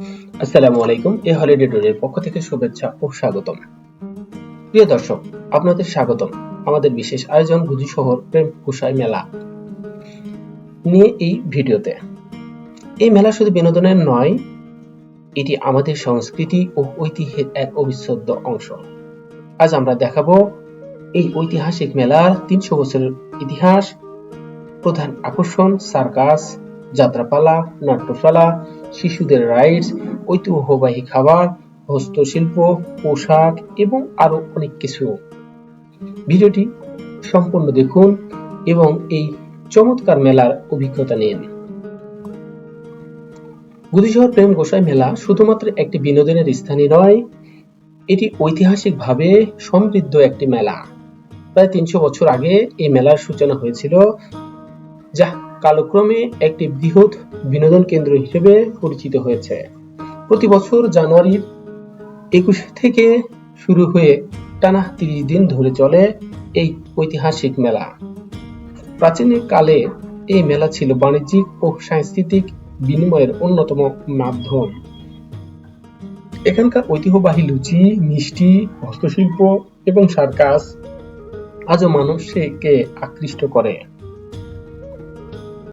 আসসালামু আলাইকুম, a holiday ট্যুরের পক্ষ থেকে শুভেচ্ছা ও স্বাগতম। প্রিয় দর্শক, আপনাদের স্বাগতম। আমাদের বিশেষ আয়োজন গুজি শহর প্রেম কুশাই মেলা নিয়ে এই ভিডিওতে। এই মেলা শুধু বিনোদনের নয়, এটি আমাদের সংস্কৃতি ও ঐতিহ্যের এক অবিচ্ছেদ্য অংশ। আজ আমরা দেখাবো এই ঐতিহাসিক মেলার তিনশো বছরের ইতিহাস, প্রধান আকর্ষণ, সার্কাস, যাত্রাপালা, নাট্যশালা শিশুদের রাইডস ঐতিহ্যবাহী খাবার, হস্তশিল্প, পোশাক এবং আরও অনেক কিছু। ভিডিওটি সম্পূর্ণ দেখুন এবং এই চমৎকার মেলার অভিজ্ঞতা নিন। গুদিশহর প্রেম গোসাই মেলা শুধুমাত্র একটি বিনোদনের স্থানই নয়, এটি ঐতিহাসিকভাবে সমৃদ্ধ একটি মেলা। প্রায় তিনশো বছর আগে এই মেলার সূচনা হয়েছিল, যা কালক্রমে একটি বৃহৎ বিনোদন কেন্দ্র হিসেবে পরিচিত হয়েছে। প্রতি বছর জানুয়ারির একুশ থেকে শুরু হয়ে টানা তিরিশ দিন ধরে চলে এই ঐতিহাসিক মেলা। প্রাচীন কালে এই মেলা ছিল বাণিজ্যিক ও সাংস্কৃতিক বিনিময়ের অন্যতম মাধ্যম। এখানকার ঐতিহ্যবাহী লুচি, মিষ্টি, হস্তশিল্প এবং সার্কাস আজও মানুষকে আকৃষ্ট করে।